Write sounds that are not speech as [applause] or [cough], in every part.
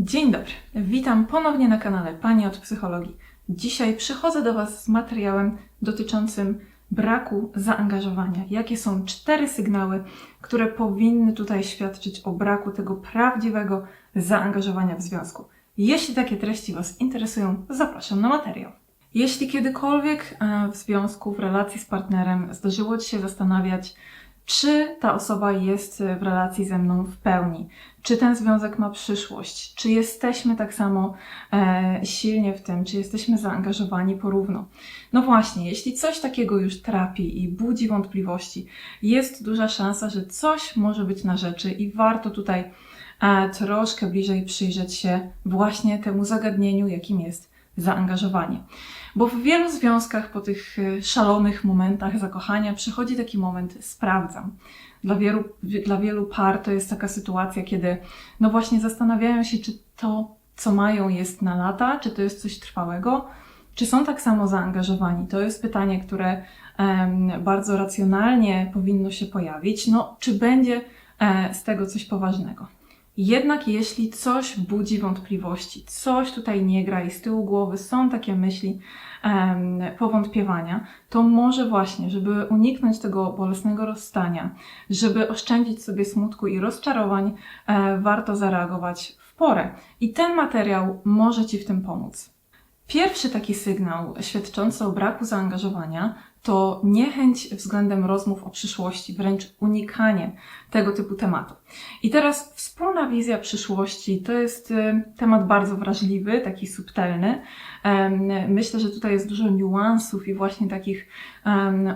Dzień dobry, witam ponownie na kanale Pani od Psychologii. Dzisiaj przychodzę do Was z materiałem dotyczącym braku zaangażowania. Jakie są cztery sygnały, które powinny tutaj świadczyć o braku tego prawdziwego zaangażowania w związku. Jeśli takie treści Was interesują, zapraszam na materiał. Jeśli kiedykolwiek e, w związku, w relacji z partnerem zdarzyło Ci się zastanawiać, czy ta osoba jest w relacji ze mną w pełni, czy ten związek ma przyszłość, czy jesteśmy tak samo e, silnie w tym, czy jesteśmy zaangażowani porówno. No właśnie, jeśli coś takiego już trapi i budzi wątpliwości, jest duża szansa, że coś może być na rzeczy i warto tutaj e, troszkę bliżej przyjrzeć się właśnie temu zagadnieniu, jakim jest zaangażowanie. Bo w wielu związkach po tych e, szalonych momentach zakochania przychodzi taki moment sprawdzam. Dla wielu, dla wielu par to jest taka sytuacja, kiedy no właśnie zastanawiają się, czy to, co mają, jest na lata, czy to jest coś trwałego, czy są tak samo zaangażowani. To jest pytanie, które bardzo racjonalnie powinno się pojawić. No, czy będzie e, z tego coś poważnego? Jednak jeśli coś budzi wątpliwości, coś tutaj nie gra i z tyłu głowy są takie myśli em, powątpiewania, to może właśnie, żeby uniknąć tego bolesnego rozstania, żeby oszczędzić sobie smutku i rozczarowań, e, warto zareagować w porę. I ten materiał może Ci w tym pomóc. Pierwszy taki sygnał świadczący o braku zaangażowania to niechęć względem rozmów o przyszłości, wręcz unikanie tego typu tematu. I teraz wspólna wizja przyszłości to jest y, temat bardzo wrażliwy, taki subtelny. Myślę, że tutaj jest dużo niuansów i właśnie takich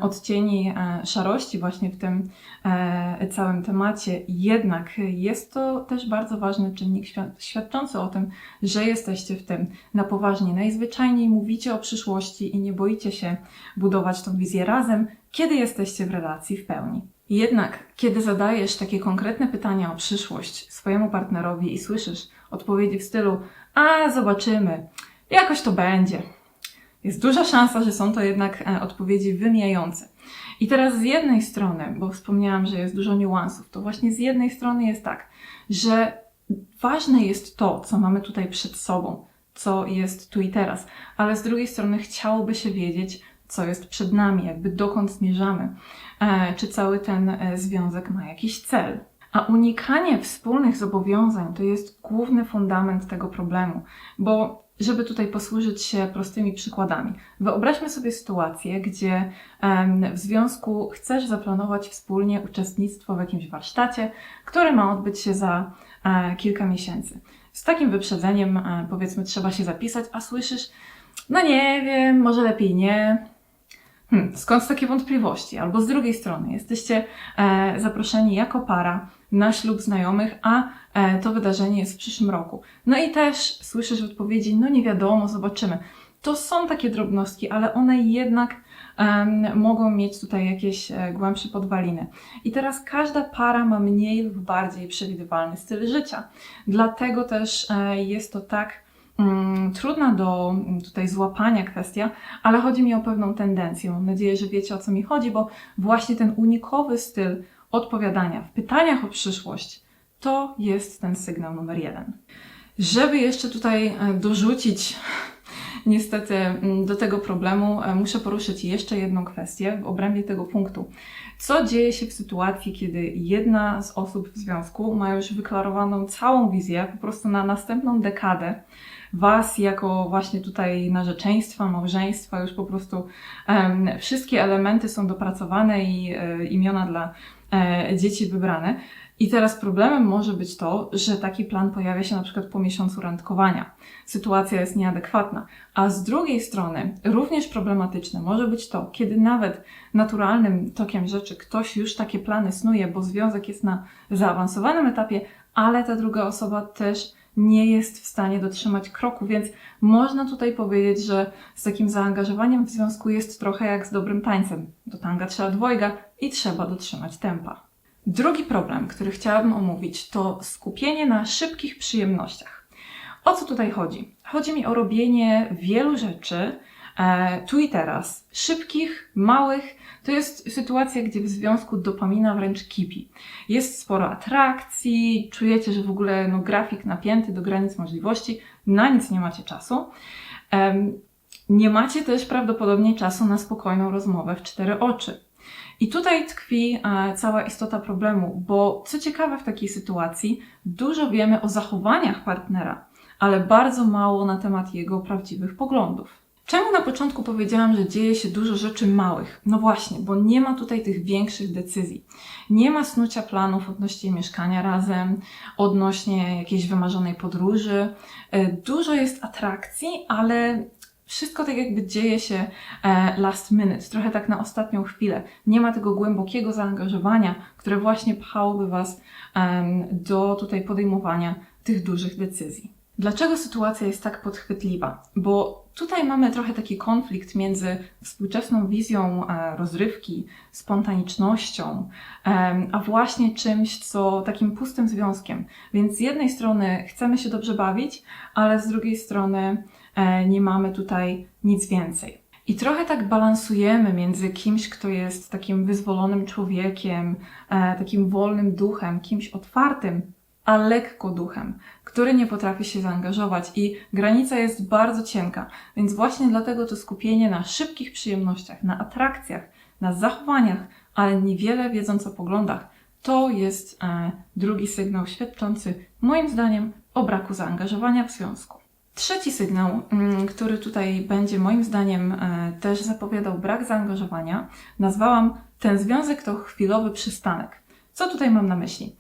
odcieni e, szarości właśnie w tym e, całym temacie. Jednak jest to też bardzo ważny czynnik świad- świadczący o tym, że jesteście w tym na poważnie. Najzwyczajniej mówicie o przyszłości i nie boicie się budować tą wizję razem, kiedy jesteście w relacji w pełni. Jednak, kiedy zadajesz takie konkretne pytania o przyszłość swojemu partnerowi i słyszysz odpowiedzi w stylu: A, zobaczymy, jakoś to będzie. Jest duża szansa, że są to jednak e, odpowiedzi wymijające. I teraz z jednej strony, bo wspomniałam, że jest dużo niuansów, to właśnie z jednej strony jest tak, że ważne jest to, co mamy tutaj przed sobą, co jest tu i teraz, ale z drugiej strony chciałoby się wiedzieć, co jest przed nami, jakby dokąd zmierzamy, e, czy cały ten e, związek ma jakiś cel. A unikanie wspólnych zobowiązań to jest główny fundament tego problemu, bo żeby tutaj posłużyć się prostymi przykładami. Wyobraźmy sobie sytuację, gdzie w związku chcesz zaplanować wspólnie uczestnictwo w jakimś warsztacie, który ma odbyć się za e, kilka miesięcy. Z takim wyprzedzeniem, powiedzmy, trzeba się zapisać, a słyszysz, no nie wiem, może lepiej nie. Hmm, skąd takie wątpliwości? Albo z drugiej strony, jesteście e, zaproszeni jako para na ślub znajomych, a e, to wydarzenie jest w przyszłym roku. No i też słyszysz odpowiedzi, no nie wiadomo, zobaczymy. To są takie drobnostki, ale one jednak mogą mieć tutaj jakieś e, głębsze podwaliny. I teraz każda para ma mniej lub bardziej przewidywalny styl życia. Dlatego też e, jest to tak trudna do mm, tutaj złapania kwestia, ale chodzi mi o pewną tendencję. Mam nadzieję, że wiecie o co mi chodzi, bo właśnie ten unikowy styl odpowiadania w pytaniach o przyszłość to jest ten sygnał numer jeden. Żeby jeszcze tutaj e, dorzucić [laughs] niestety mm, do tego problemu, e, muszę poruszyć jeszcze jedną kwestię w obrębie tego punktu. Co dzieje się w sytuacji, kiedy jedna z osób w związku ma już wyklarowaną całą wizję, po prostu na następną dekadę, Was jako właśnie tutaj narzeczeństwa, małżeństwa, już po prostu em, wszystkie elementy są dopracowane i e, imiona dla e, dzieci wybrane. I teraz problemem może być to, że taki plan pojawia się na przykład po miesiącu randkowania. Sytuacja jest nieadekwatna. A z drugiej strony, również problematyczne może być to, kiedy nawet naturalnym tokiem rzeczy ktoś już takie plany snuje, bo związek jest na zaawansowanym etapie, ale ta druga osoba też nie jest w stanie dotrzymać kroku, więc można tutaj powiedzieć, że z takim zaangażowaniem w związku jest trochę jak z dobrym tańcem. Do tanga trzeba dwojga i trzeba dotrzymać tempa. Drugi problem, który chciałabym omówić, to skupienie na szybkich przyjemnościach. O co tutaj chodzi? Chodzi mi o robienie wielu rzeczy e, tu i teraz, szybkich, małych, To jest sytuacja, gdzie w związku dopamina wręcz kipi. Jest sporo atrakcji, czujecie, że w ogóle no, grafik napięty do granic możliwości, na nic nie macie czasu. Nie macie też prawdopodobnie czasu na spokojną rozmowę w cztery oczy. I tutaj tkwi e, cała istota problemu, bo co ciekawe w takiej sytuacji, dużo wiemy o zachowaniach partnera, ale bardzo mało na temat jego prawdziwych poglądów. Czemu na początku powiedziałam, że dzieje się dużo rzeczy małych? No właśnie, bo nie ma tutaj tych większych decyzji. Nie ma snucia planów odnośnie mieszkania razem, odnośnie jakiejś wymarzonej podróży. E, Dużo jest atrakcji, ale wszystko tak jakby dzieje się e, last minute, trochę tak na ostatnią chwilę. Nie ma tego głębokiego zaangażowania, które właśnie pchałoby Was do tutaj podejmowania tych dużych decyzji. Dlaczego sytuacja jest tak podchwytliwa? Bo tutaj mamy trochę taki konflikt między współczesną wizją e, rozrywki, spontanicznością, a właśnie czymś, co takim pustym związkiem. Więc z jednej strony chcemy się dobrze bawić, ale z drugiej strony e, nie mamy tutaj nic więcej. I trochę tak balansujemy między kimś, kto jest takim wyzwolonym człowiekiem, e, takim wolnym duchem, kimś otwartym, a lekko duchem, który nie potrafi się zaangażować i granica jest bardzo cienka, więc właśnie dlatego to skupienie na szybkich przyjemnościach, na atrakcjach, na zachowaniach, ale niewiele wiedząc o poglądach, to jest e, drugi sygnał świadczący moim zdaniem o braku zaangażowania w związku. Trzeci sygnał, mm, który tutaj będzie moim zdaniem e, też zapowiadał brak zaangażowania, nazwałam ten związek to chwilowy przystanek. Co tutaj mam na myśli?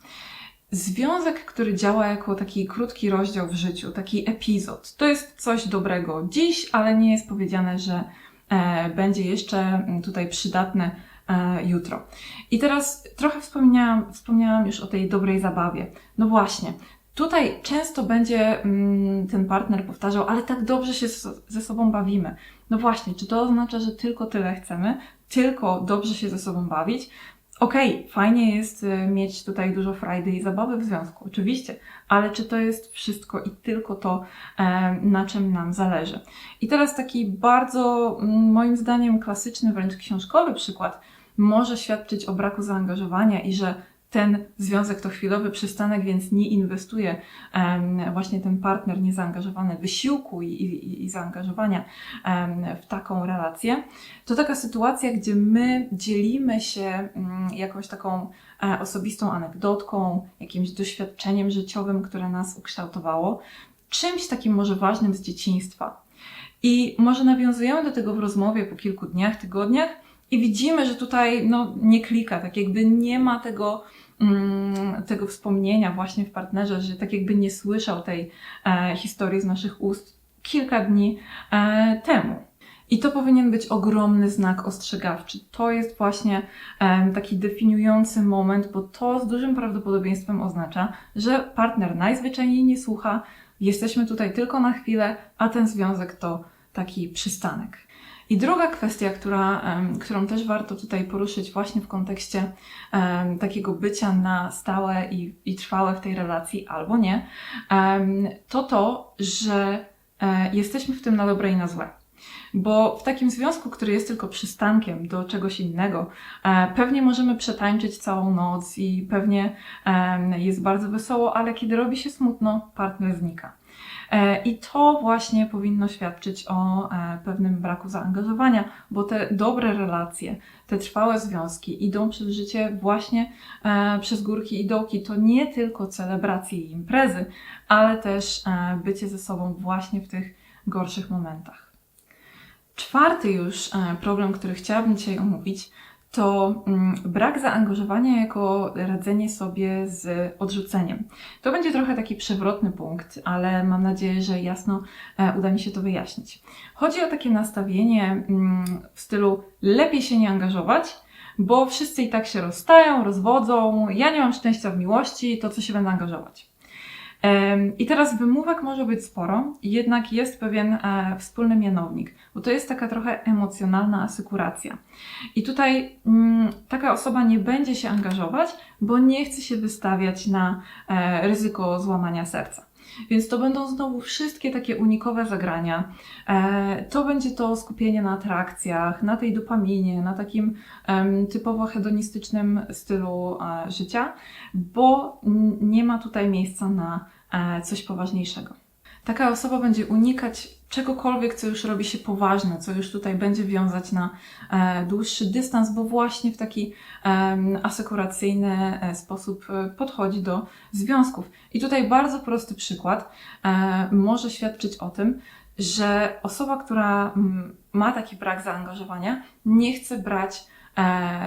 Związek, który działa jako taki krótki rozdział w życiu, taki epizod. To jest coś dobrego dziś, ale nie jest powiedziane, że e, będzie jeszcze mm, tutaj przydatne e, jutro. I teraz trochę wspomniałam, wspomniałam już o tej dobrej zabawie. No właśnie, tutaj często będzie mm, ten partner powtarzał, ale tak dobrze się ze sobą bawimy. No właśnie, czy to oznacza, że tylko tyle chcemy, tylko dobrze się ze sobą bawić? Okej, fajnie jest y, mieć tutaj dużo frajdy i zabawy w związku, oczywiście, ale czy to jest wszystko i tylko to, e, na czym nam zależy? I teraz taki bardzo, moim zdaniem, klasyczny, wręcz książkowy przykład może świadczyć o braku zaangażowania i że ten związek to chwilowy przystanek, więc nie inwestuje właśnie ten partner niezaangażowany wysiłku i, i, i zaangażowania w taką relację. To taka sytuacja, gdzie my dzielimy się mm, jakąś taką e, osobistą anegdotką, jakimś doświadczeniem życiowym, które nas ukształtowało, czymś takim może ważnym z dzieciństwa. I może nawiązujemy do tego w rozmowie po kilku dniach, tygodniach i widzimy, że tutaj no, nie klika, tak jakby nie ma tego, tego wspomnienia właśnie w partnerze, że tak jakby nie słyszał tej e, historii z naszych ust kilka dni e, temu. I to powinien być ogromny znak ostrzegawczy. To jest właśnie em, taki definiujący moment, bo to z dużym prawdopodobieństwem oznacza, że partner najzwyczajniej nie słucha, jesteśmy tutaj tylko na chwilę, a ten związek to taki przystanek. I druga kwestia, która, którą też warto tutaj poruszyć właśnie w kontekście em, takiego bycia na stałe i, i trwałe w tej relacji albo nie, em, to to, że e, jesteśmy w tym na dobre i na złe. Bo w takim związku, który jest tylko przystankiem do czegoś innego, e, pewnie możemy przetańczyć całą noc i pewnie jest bardzo wesoło, ale kiedy robi się smutno, partner znika. E, I to właśnie powinno świadczyć o e, pewnym braku zaangażowania, bo te dobre relacje, te trwałe związki idą przez życie właśnie e, przez górki i dołki. To nie tylko celebracje i imprezy, ale też bycie ze sobą właśnie w tych gorszych momentach. Czwarty już problem, który chciałabym dzisiaj omówić, to mm, brak zaangażowania jako radzenie sobie z odrzuceniem. To będzie trochę taki przewrotny punkt, ale mam nadzieję, że jasno e, uda mi się to wyjaśnić. Chodzi o takie nastawienie mm, w stylu lepiej się nie angażować, bo wszyscy i tak się rozstają, rozwodzą, ja nie mam szczęścia w miłości, to co się będę angażować. I teraz wymówek może być sporo, jednak jest pewien e, wspólny mianownik, bo to jest taka trochę emocjonalna asykuracja. I tutaj mm, taka osoba nie będzie się angażować, bo nie chce się wystawiać na e, ryzyko złamania serca. Więc to będą znowu wszystkie takie unikowe zagrania. E, to będzie to skupienie na atrakcjach, na tej dopaminie, na takim typowo hedonistycznym stylu e, życia, bo nie ma tutaj miejsca na e, coś poważniejszego. Taka osoba będzie unikać czegokolwiek, co już robi się poważne, co już tutaj będzie wiązać na e, dłuższy dystans, bo właśnie w taki asekuracyjny e, sposób e, podchodzi do związków. I tutaj bardzo prosty przykład może świadczyć o tym, że osoba, która ma taki brak zaangażowania, nie chce brać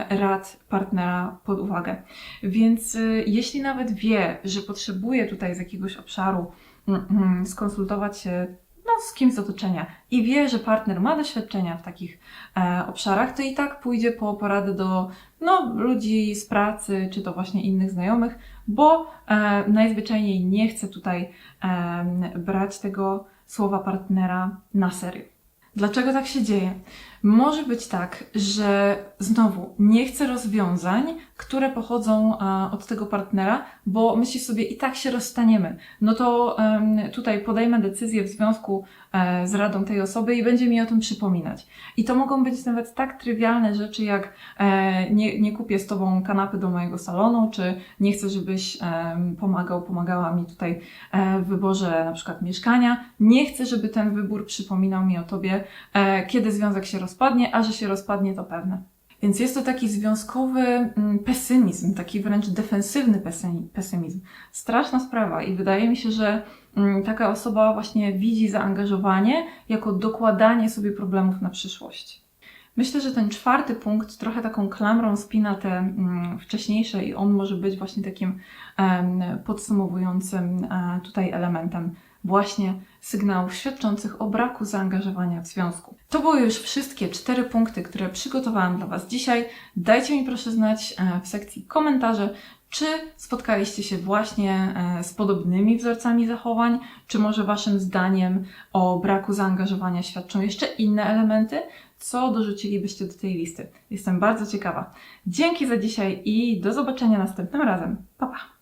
rad partnera pod uwagę. Więc jeśli nawet wie, że potrzebuje tutaj z jakiegoś obszaru skonsultować się no, z kimś z otoczenia i wie, że partner ma doświadczenia w takich e, obszarach, to i tak pójdzie po poradę do no, ludzi z pracy, czy to właśnie innych znajomych, bo e, najzwyczajniej nie chce tutaj em, brać tego słowa partnera na serio. Dlaczego tak się dzieje? Może być tak, że znowu nie chce rozwiązań, które pochodzą e, od tego partnera, bo myśli sobie i tak się rozstaniemy. No to tutaj podejmę decyzję w związku e, z radą tej osoby i będzie mi o tym przypominać. I to mogą być nawet tak trywialne rzeczy, jak e, nie, nie kupię z tobą kanapy do mojego salonu, czy nie chcę, żebyś pomagał, pomagała mi tutaj w wyborze na przykład mieszkania. Nie chcę, żeby ten wybór przypominał mi o tobie, kiedy związek się rozpadnie, a że się rozpadnie, to pewne. Więc jest to taki związkowy mm, pesymizm, taki wręcz defensywny pesymi- pesymizm. Straszna sprawa i wydaje mi się, że mm, taka osoba właśnie widzi zaangażowanie jako dokładanie sobie problemów na przyszłość. Myślę, że ten czwarty punkt trochę taką klamrą spina te mm, wcześniejsze i on może być właśnie takim podsumowującym e, tutaj elementem właśnie sygnałów świadczących o braku zaangażowania w związku. To były już wszystkie cztery punkty, które przygotowałam dla Was dzisiaj. Dajcie mi proszę znać e, w sekcji komentarzy, czy spotkaliście się właśnie e, z podobnymi wzorcami zachowań, czy może Waszym zdaniem o braku zaangażowania świadczą jeszcze inne elementy, co dorzucilibyście do tej listy. Jestem bardzo ciekawa. Dzięki za dzisiaj i do zobaczenia następnym razem. Pa, pa!